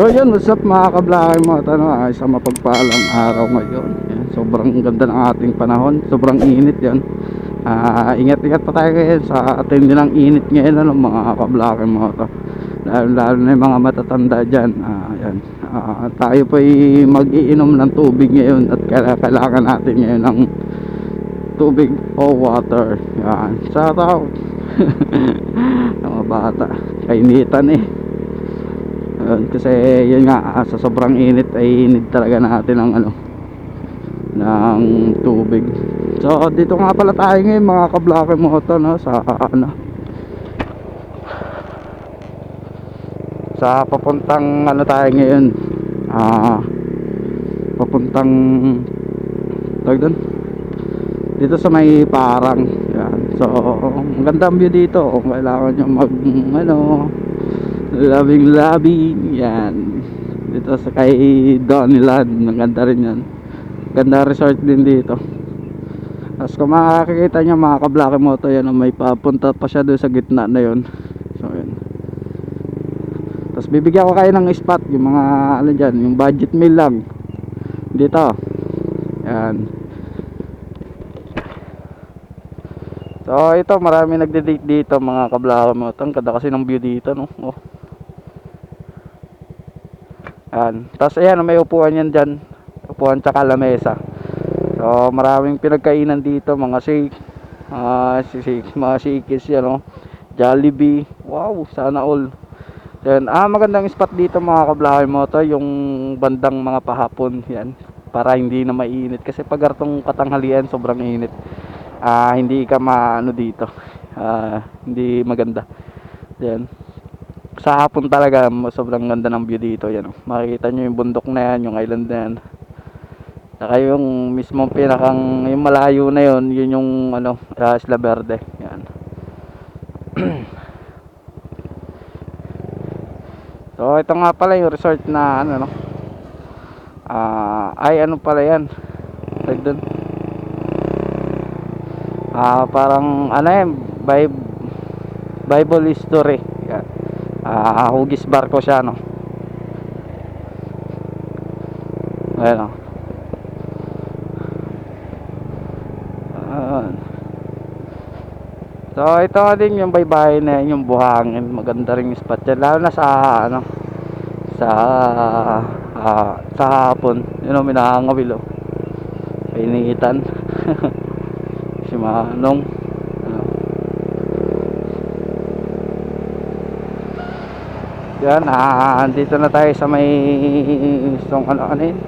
So yun, what's up mga kablaki mga tanong ay sa mapagpalang araw ngayon. Yan, Sobrang ganda ng ating panahon. Sobrang init yan. Ah, Ingat-ingat pa tayo ngayon sa atin ng init ngayon ano, mga kablaki mga to. Lalo, lalo na yung mga matatanda dyan. Ah, yan. Ah, Tayo po ay mag-iinom ng tubig ngayon At kaila- kailangan natin ngayon ng tubig o water. Yan. Shout out. Mga bata kainitan eh Ayun, kasi yun nga sa sobrang init ay need talaga natin ng ano ng tubig. So dito nga pala tayo ngayon mga kablake moto no sa ano sa papuntang ano tayo ngayon ah papuntang tawag doon dito sa may parang yan. so ang ganda view dito kung kailangan nyo mag ano labing labing yan. Dito sa kay Donnyland ang ganda rin yan. Ganda resort din dito. Tapos kung makakakita nyo mga kablaki moto yan may papunta pa siya doon sa gitna na yun. So yan tapos bibigyan ko kayo ng spot yung mga ano dyan yung budget meal lang. Dito. Yan. So ito marami nagde-date dito mga kablaka mo. Ang ganda kasi ng view dito no. Oh. Yan. Tapos ayan may upuan yan dyan. Upuan tsaka lamesa. So maraming pinagkainan dito mga shake. Si shake, mga shakes yan no. Jollibee. Wow, sana all. Yan. Ah, magandang spot dito mga kablaka mo to yung bandang mga pahapon yan para hindi na mainit kasi pag artong katanghalian sobrang init ah hindi ka maano dito ah hindi maganda yan sa hapon talaga sobrang ganda ng view dito yan oh. makikita nyo yung bundok na yan yung island na yan. Saka yung mismo pinakang yung malayo na yun yun yung ano uh, Isla Verde yan. So ito nga pala yung resort na ano no? Ah ay ano pala yan? Tag doon Ah, parang ano yan, Bible, Bible history. Ah, hugis barko siya, no. Ayan, oh. Ayan. So, ito din yung baybayin na yan, yung buhangin. Maganda rin yung spot yan. Lalo na sa, ano, sa, ah, sa hapon. Yun know, minahangawil, oh. Kainitan. si Manong ano. Yan ah, dito na tayo sa may isang ano ano yun?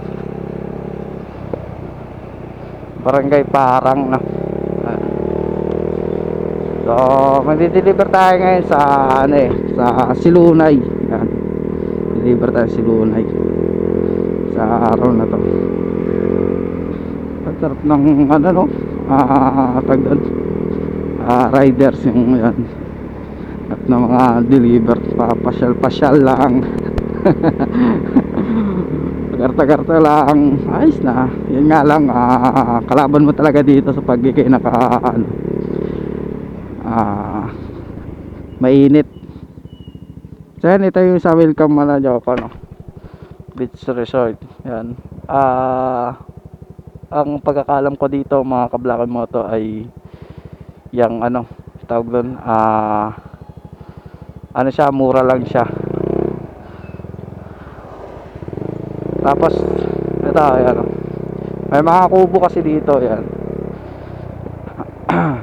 Barangay parang na so magdi-deliver tayo ngayon sa ano eh sa Silunay. Yan. Deliver tayo sa Silunay. Sa araw na to. Ang sarap ng ano no? Ah tag doon ah, riders yung yan na mga deliver papasyal pasyal lang. Karta-karta lang. Ayos na. Yun nga lang ah, kalaban mo talaga dito sa pagkikay naka ano, ah, mainit. So yan ito yung sa welcome mo na ano, beach resort. Yan. Ah ang pagkakalam ko dito mga kablakan moto ay yung ano tawag doon ah ano siya mura lang siya tapos ito ayan oh. may mga kubo kasi dito yan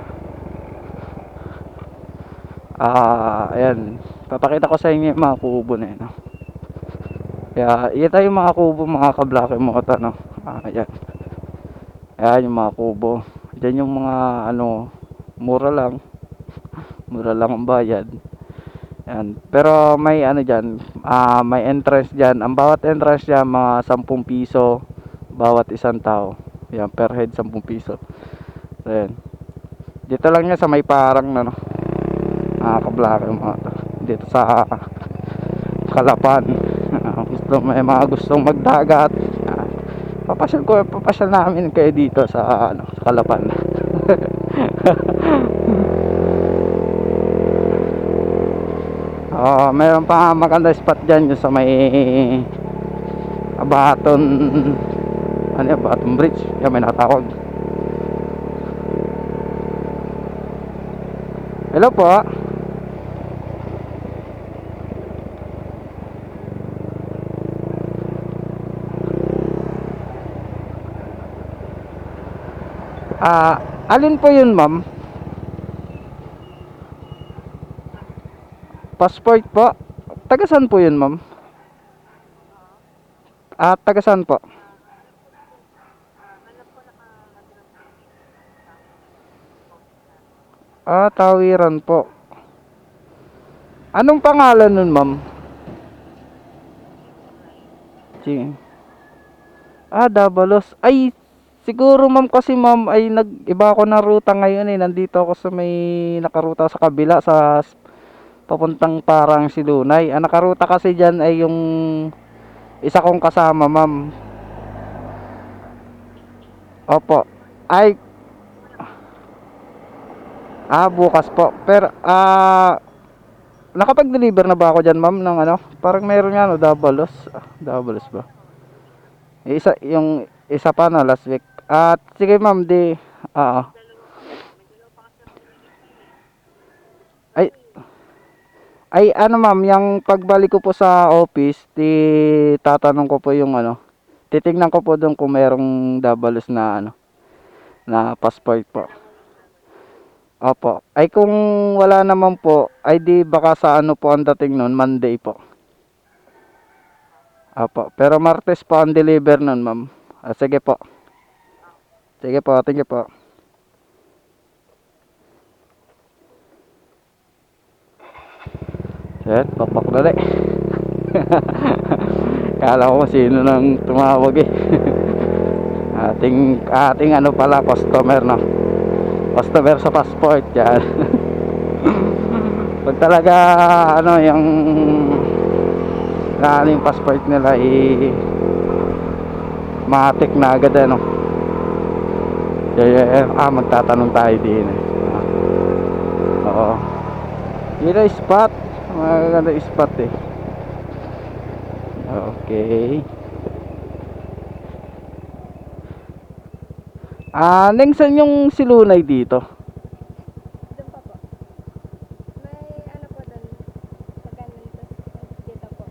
ah ayan papakita ko sa inyo yung mga kubo na yan oh. kaya ito yung mga kubo mga kablakan moto no ah, ayan Ayan yung mga kubo. Diyan yung mga ano, mura lang. mura lang ang bayad. Ayan. Pero may ano diyan, ah may entrance diyan. Ang bawat entrance diyan mga 10 piso bawat isang tao. Ayan, per head 10 piso. So. Dito lang niya sa may parang ano. Ah, kablaka yung. Dito sa Kalapan. Ah, gusto may mga gustong magdagat. Ah, papasyal ko papasyal namin kayo dito sa ano sa Kalapan Oo, meron pa maganda spot dyan yung sa may Abaton ano yan, Abaton Bridge. Yan, may nakatawag. Hello po. Ah, alin po yun, ma'am? Passport po. Tagasan po yun, ma'am? Ah, tagasan po. Ah, tawiran po. Anong pangalan nun, ma'am? Sige. Ah, Dabalos. Ay, siguro ma'am kasi ma'am ay nag-iba ako ng ruta ngayon eh. Nandito ako sa may nakaruta sa kabila sa papuntang parang Silunay. Ang nakaruta kasi dyan ay yung isa kong kasama ma'am. Opo. Ay, Ah, bukas po. Pero, ah, nakapag-deliver na ba ako dyan, ma'am, ng ano? Parang meron nga, no, Dabalos. Ah, Dabalos ba? Isa, yung isa pa na last week. At, sige, ma'am, di, ah, ay, ano, ma'am, yung pagbalik ko po sa office, di, tatanong ko po yung, ano, titingnan ko po doon kung merong Dabalos na, ano, na passport po. Opo. Ay kung wala naman po, ay di baka sa ano po ang dating nun, Monday po. Opo. Pero Martes po ang deliver nun, ma'am. Ah, sige po. Sige po, thank you po. Set, papak dali. Kala ko sino nang tumawag eh. ating, ating ano pala, customer no customer sa passport yan pag talaga ano yung yung passport nila i matik na agad ano kaya ah magtatanong tayo din eh. Ah. oo yun spot maganda yung spot eh okay Ah, Neng, saan yung silunay dito? Doon pa po. May ano po doon. Dito po.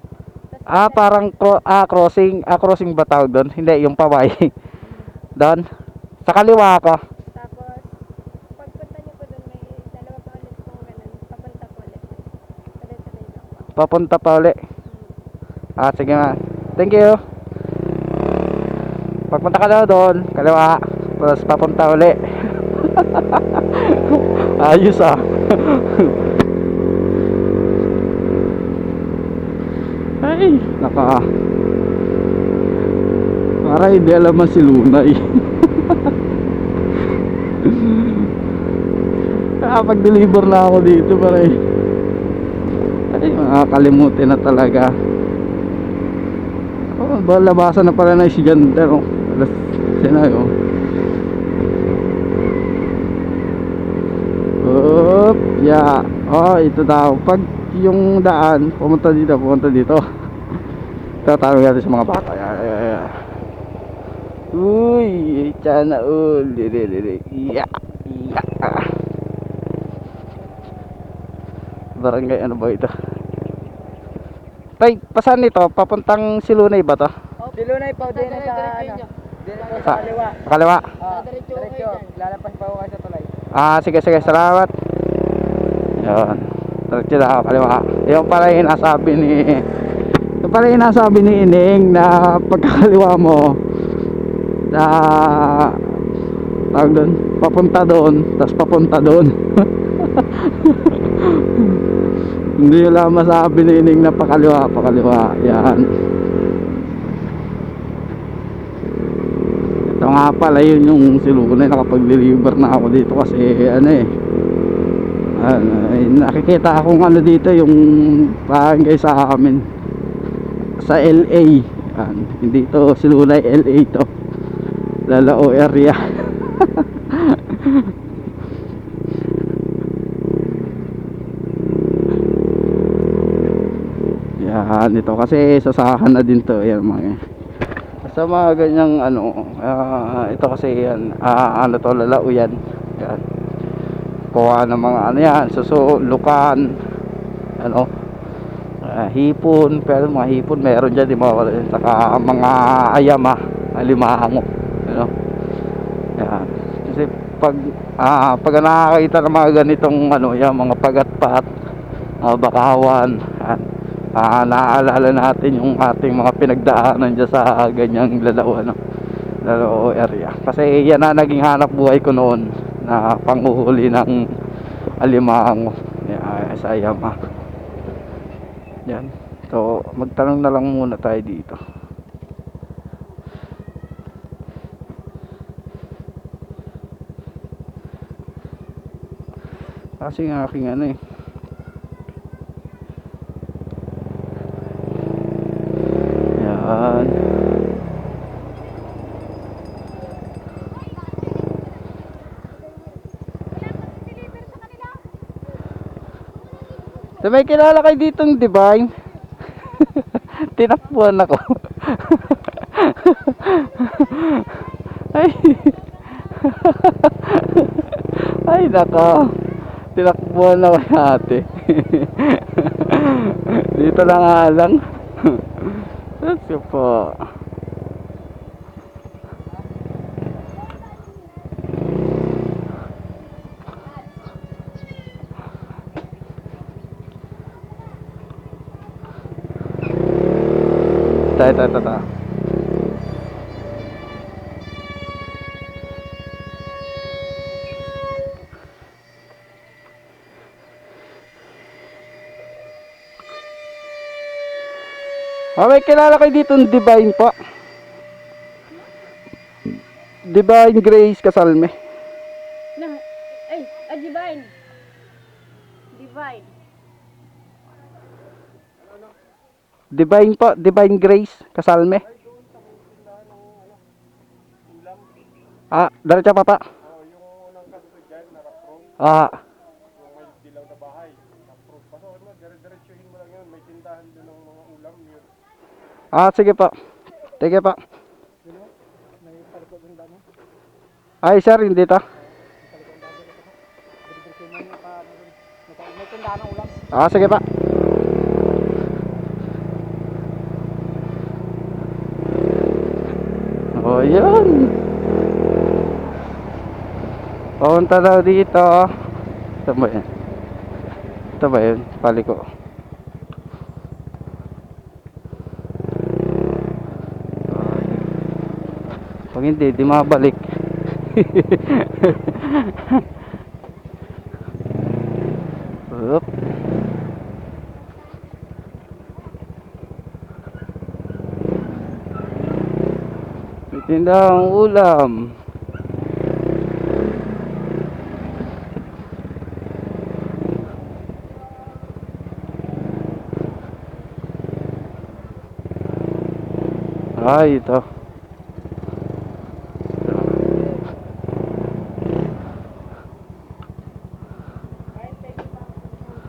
Ah, parang cro- ah, crossing, ah, crossing ba tawag doon? Hindi, yung paway. doon. Sa kaliwa ko. Tapos, pagpunta niyo po doon, may dalawa pa ulit pong ganun. Papunta po ulit. Tuloy-tuloy lang po. Papunta pa uli. Ah, sige nga. Thank you. Pagpunta ka daw doon, kaliwa. Tapos papunta uli. Ayos ah. Ay, naka. Para hindi alam si Lunay. Nakapag-deliver na ako dito pare. Ay, makakalimutin na talaga. Oh, ba labasan na pala na estudyante, oh. Alas, sinayo. Up, yeah. Oh, ito daw. Pag yung daan, pumunta dito, pumunta dito. Tatawag natin sa mga bata. Yeah, yeah, yeah. Uy, tiyan na ul. Dili, dili. Yeah, yeah. Barangay ano ba ito? Tay, pasan nito? Papuntang Silunay ba to? Silunay po din sa ano. Din po Sa- sa kaliwa. Kaliwa. Ah, diretso. Lalapas pa ako kayo sa tulay. Ah, sige, sige, salamat. Yun. Diretso na kaliwa. Yung pala yung nasabi ni... Yung pala yung nasabi ni Ining na pagkakaliwa mo na tawag doon, papunta doon, tapos papunta doon. Hindi wala masabi ni Ining. Na pakaliwa, pakaliwa. Yan. Ito nga pala yun yung silunay nakapag-deliver na ako dito kasi ano eh ano, nakikita akong ano dito yung barangay sa amin. Sa LA yan, hindi to silunay LA to. Lalao area Yan, ito kasi sasahan na din to. Yan mga sa mga ganyang ano, ah, ito kasi yan, ah, ano to, lalao yan. Yan. Kuha ng mga ano yan, suso, lukan, ano, ah, hipon, pero mga hipon meron dyan, di mawala yan. Saka mga ayama, alimango, ano. Yan. Kasi pag, ah, pag nakakita ng mga ganitong ano, yan, mga pagatpat, mga bakawan, yan. Ah, naaalala natin yung ating mga pinagdaanan dyan sa ganyang lalao, ano, lalao area. Kasi yan na naging hanap buhay ko noon na panguhuli ng alimango yan, sa Ayama. Yan. So, magtanong na lang muna tayo dito. Kasi ang aking ano eh. Yan. So, may kilala kayo ditong Divine? Tinakbuhan ako. Ay. Ay, nako. Tinakbuhan ako ate. Dito lang nga lang. That's po. Tayo, tayo, tayo. Ah, may kilala kayo dito ng Divine po. Divine Grace Kasalme. Na, ay, ah, divine. Divine. Divine po, Divine Grace Kasalme. Ah, diretso pa pa. Ah. Ah, sige po. Sige po. Ay, sir, hindi ta. May tindahan ng ulam. Ah, sige pa. Oh, yun. Papunta daw dito. Ito ba yun? Ito ba yun? Paliko. Pag hindi, di mabalik. Oop. May tindahang ulam. Ay, ito.